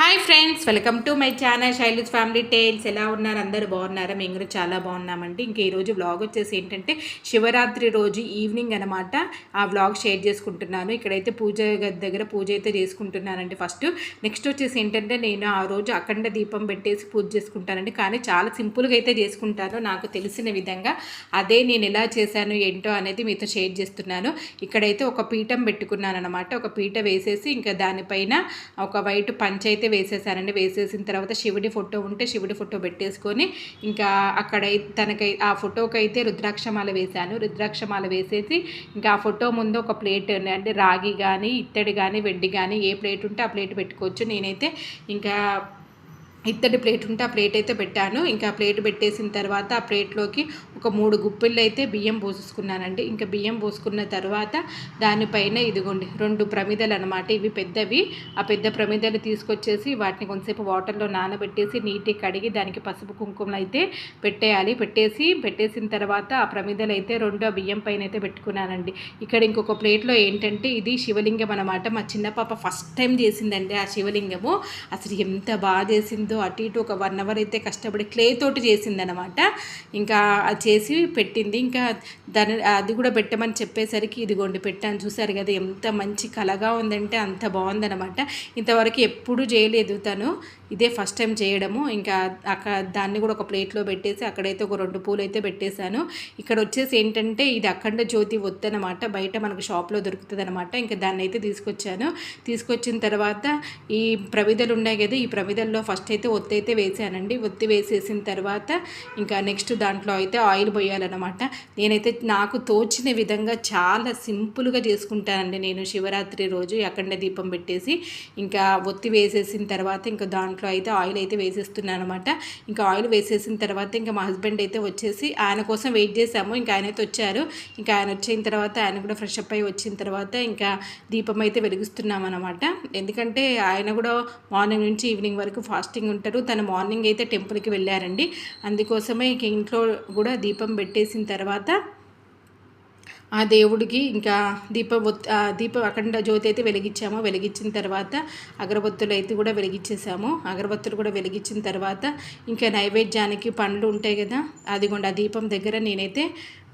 Hi friends welcome to my channel Shailuj family tales ఎలా ఉన్నారు? అందరూ బాగున్నారా? మేము కూడా చాలా బాగున్నామండి. ఇంకా ఈరోజు వ్లాగ్ వచ్చేసి ఏంటంటే శివరాత్రి రోజు ఈవినింగ్ అనమాట ఆ వ్లాగ్ షేర్ చేసుకుంటున్నాను. ఇక్కడైతే పూజ దగ్గర పూజ అయితే చేసుకుంటున్నానండి ఫస్ట్ నెక్స్ట్ వచ్చేసి ఏంటంటే నేను ఆ రోజు అఖండ దీపం పెట్టేసి పూజ చేసుకుంటానండి. కానీ చాలా సింపుల్గా అయితే చేసుకుంటాను. నాకు తెలిసిన విధంగా అదే నేను ఎలా చేశాను ఏంటో అనేది మీతో షేర్ చేస్తున్నాను. ఇక్కడైతే ఒక పీఠం పెట్టుకున్నాను అనమాట ఒక పీట వేసేసి ఇంకా దానిపైన ఒక వైట్ పంచ అయితే వేసేసానండి వేసేసిన తర్వాత శివుడి ఫోటో ఉంటే శివుడి ఫోటో పెట్టేసుకొని ఇంకా అక్కడ తనకై ఆ ఫోటోకి అయితే రుద్రాక్షమాల వేశాను. రుద్రాక్షమాల వేసేసి ఇంకా ఆ ఫోటో ముందు ఒక ప్లేట్ అంటే రాగి కానీ ఇత్తడి కానీ వెండి కానీ ఏ ప్లేట్ ఉంటే ఆ ప్లేట్ పెట్టుకోవచ్చు. నేనైతే ఇంకా ఇత్తడి ప్లేట్ ఉంటే ఆ ప్లేట్ అయితే పెట్టాను. ఇంకా ప్లేట్ పెట్టేసిన తర్వాత ఆ ప్లేట్లోకి ఒక మూడు గుప్పిళ్ళు అయితే బియ్యం పోసుకున్నానండి ఇంకా బియ్యం పోసుకున్న తర్వాత దానిపైన ఇదిగోండి రెండు ప్రమిదలు అనమాట ఇవి పెద్దవి. ఆ పెద్ద ప్రమిదలు తీసుకొచ్చేసి వాటిని కొంతసేపు వాటర్లో నానబెట్టేసి నీట్గా కడిగి దానికి పసుపు కుంకుమలు అయితే పెట్టేయాలి. పెట్టేసి పెట్టేసిన తర్వాత ఆ ప్రమిదలు అయితే రెండు ఆ బియ్యం పైన అయితే పెట్టుకున్నానండి. ఇక్కడ ఇంకొక ప్లేట్లో ఏంటంటే ఇది శివలింగం అనమాట మా చిన్న పాప ఫస్ట్ టైం చేసిందండి ఆ శివలింగము. అసలు ఎంత బాగా చేసిందో అటు ఇటు ఒక వన్ అవర్ అయితే కష్టపడి క్లే తోటి చేసిందనమాట ఇంకా అది చేసి పెట్టింది. ఇంకా దాని అది కూడా పెట్టమని చెప్పేసరికి ఇదిగోండి పెట్టాను. చూసారు కదా ఎంత మంచి కలగా ఉందంటే అంత బాగుందనమాట ఇంతవరకు ఎప్పుడు చేయలేదు తను. ఇదే ఫస్ట్ టైం చేయడము. ఇంకా అక్కడ దాన్ని కూడా ఒక ప్లేట్లో పెట్టేసి అక్కడైతే ఒక రెండు పూలు అయితే పెట్టేశాను. ఇక్కడ వచ్చేసి ఏంటంటే ఇది అఖండ జ్యోతి వద్దనమాట బయట మనకు షాప్లో దొరుకుతుంది అనమాట ఇంకా దాన్ని అయితే తీసుకొచ్చాను. తీసుకొచ్చిన తర్వాత ఈ ప్రమిదలు ఉన్నాయి కదా ఈ ప్రమిదల్లో ఫస్ట్ అయితే ఒత్తి అయితే వేసానండి. ఒత్తి వేసేసిన తర్వాత ఇంకా నెక్స్ట్ దాంట్లో అయితే ఆయిల్ పోయాలన్నమాట. నేనైతే నాకు తోచిన విధంగా చాలా సింపుల్గా చేసుకుంటానండి నేను శివరాత్రి రోజు అఖండ దీపం పెట్టేసి ఇంకా ఒత్తి వేసేసిన తర్వాత ఇంకా దాంట్లో అయితే ఆయిల్ అయితే వేసేస్తున్నాను అనమాట ఇంకా ఆయిల్ వేసేసిన తర్వాత ఇంకా మా హస్బెండ్ అయితే వచ్చేసి ఆయన కోసం వెయిట్ చేసాము ఇంకా ఆయన అయితే వచ్చారు. ఇంకా ఆయన వచ్చిన తర్వాత ఆయన కూడా ఫ్రెష్ అప్ అయ్యి వచ్చిన తర్వాత ఇంకా దీపం అయితే వెలిగిస్తున్నాం అనమాట ఎందుకంటే ఆయన కూడా మార్నింగ్ నుంచి ఈవినింగ్ వరకు ఫాస్టింగ్ ఉంటారు. తను మార్నింగ్ అయితే టెంపుల్కి వెళ్ళారండి. అందుకోసమే ఇంక ఇంట్లో కూడా దీపం పెట్టేసిన తర్వాత ఆ దేవుడికి ఇంకా దీప దీపం అఖండ జ్యోతి అయితే వెలిగించాము. వెలిగించిన తర్వాత అగరబత్తులు అయితే కూడా వెలిగించేసాము. అగరబత్తులు కూడా వెలిగించిన తర్వాత ఇంకా నైవేద్యానికి పండ్లు ఉంటాయి కదా అది కూడా దీపం దగ్గర నేనైతే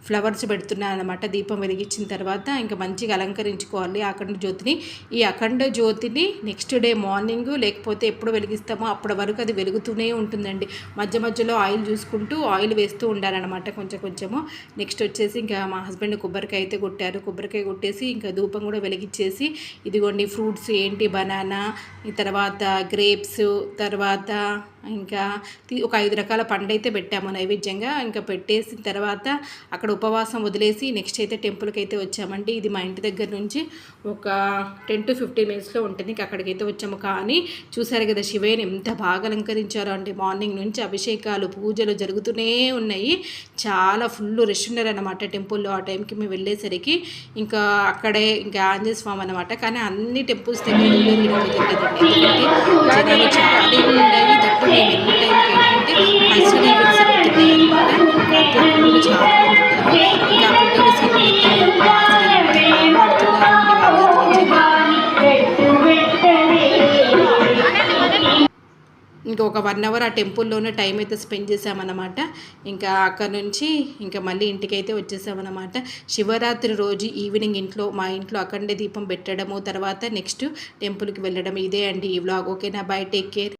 ఫ్లవర్స్ పెడుతున్నాను అనమాట దీపం వెలిగించిన తర్వాత ఇంకా మంచిగా అలంకరించుకోవాలి. అఖండ జ్యోతిని ఈ అఖండ జ్యోతిని నెక్స్ట్ డే మార్నింగ్ లేకపోతే ఎప్పుడు వెలిగిస్తామో అప్పటి వరకు అది వెలుగుతూనే ఉంటుందండి. మధ్య మధ్యలో ఆయిల్ చూసుకుంటూ ఆయిల్ వేస్తూ ఉండాలన్నమాట కొంచెం కొంచెము. నెక్స్ట్ వచ్చేసి ఇంకా మా హస్బెండ్ కొబ్బరికాయ అయితే కొట్టారు. కొబ్బరికాయ కొట్టేసి ఇంకా ధూపం కూడా వెలిగించేసి ఇదిగోండి ఫ్రూట్స్ ఏంటి? బనానా తర్వాత గ్రేప్స్ తర్వాత ఇంకా ఒక ఐదు రకాల పండు అయితే పెట్టాము నైవేద్యంగా. ఇంకా పెట్టేసిన తర్వాత అక్కడ ఉపవాసం వదిలేసి నెక్స్ట్ అయితే టెంపుల్కి అయితే వచ్చామండి. ఇది మా ఇంటి దగ్గర నుంచి ఒక టెన్ టు ఫిఫ్టీన్ మినిట్స్లో ఉంటుంది. ఇంకా అక్కడికి అయితే వచ్చాము. కానీ చూసారు కదా శివయ్యని ఎంత బాగా అలంకరించారు అంటే మార్నింగ్ నుంచి అభిషేకాలు పూజలు జరుగుతూనే ఉన్నాయి. చాలా ఫుల్ రష్ ఉన్నారనమాట టెంపుల్లో ఆ టైంకి మేము వెళ్ళేసరికి ఇంకా అక్కడే ఇంకా ఆంజనేయ స్వామి అనమాట కానీ అన్ని టెంపుల్స్ దగ్గర చాలా ఇంకా ఒక వన్ అవర్ ఆ టెంపుల్లోనే టైం అయితే స్పెండ్ చేసామన్నమాట ఇంకా అక్కడ నుంచి ఇంకా మళ్ళీ ఇంటికైతే వచ్చేసామన్నమాట. శివరాత్రి రోజు ఈవినింగ్ ఇంట్లో మా ఇంట్లో అఖండ దీపం పెట్టడము తర్వాత నెక్స్ట్ టెంపుల్కి వెళ్ళడం ఇదే అండి ఈ వ్లాగ్ ఓకేనా బై టేక్ కేర్